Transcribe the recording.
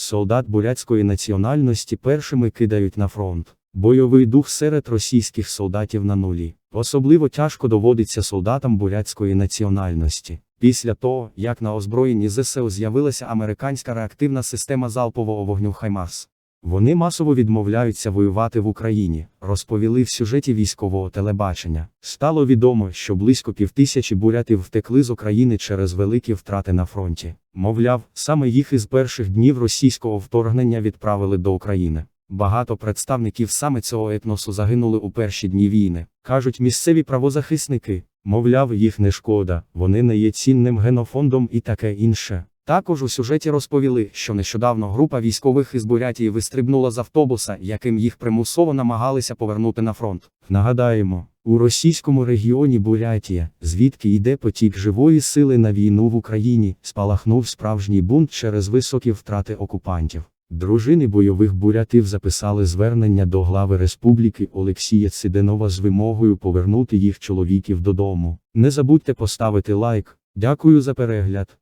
Солдат бурятської національності першими кидають на фронт. Бойовий дух серед російських солдатів на нулі. Особливо тяжко доводиться солдатам бурятської національності. Після того, як на озброєнні ЗСУ з'явилася американська реактивна система залпового вогню Хаймарс. Вони масово відмовляються воювати в Україні, розповіли в сюжеті військового телебачення. Стало відомо, що близько півтисячі бурятів втекли з України через великі втрати на фронті. Мовляв, саме їх із перших днів російського вторгнення відправили до України. Багато представників саме цього етносу загинули у перші дні війни, кажуть місцеві правозахисники. Мовляв, їх не шкода, вони не є цінним генофондом і таке інше. Також у сюжеті розповіли, що нещодавно група військових із Бурятії вистрибнула з автобуса, яким їх примусово намагалися повернути на фронт. Нагадаємо, у російському регіоні Бурятія, звідки йде потік живої сили на війну в Україні, спалахнув справжній бунт через високі втрати окупантів. Дружини бойових бурятів записали звернення до глави республіки Олексія Циденова з вимогою повернути їх чоловіків додому. Не забудьте поставити лайк. Дякую за перегляд.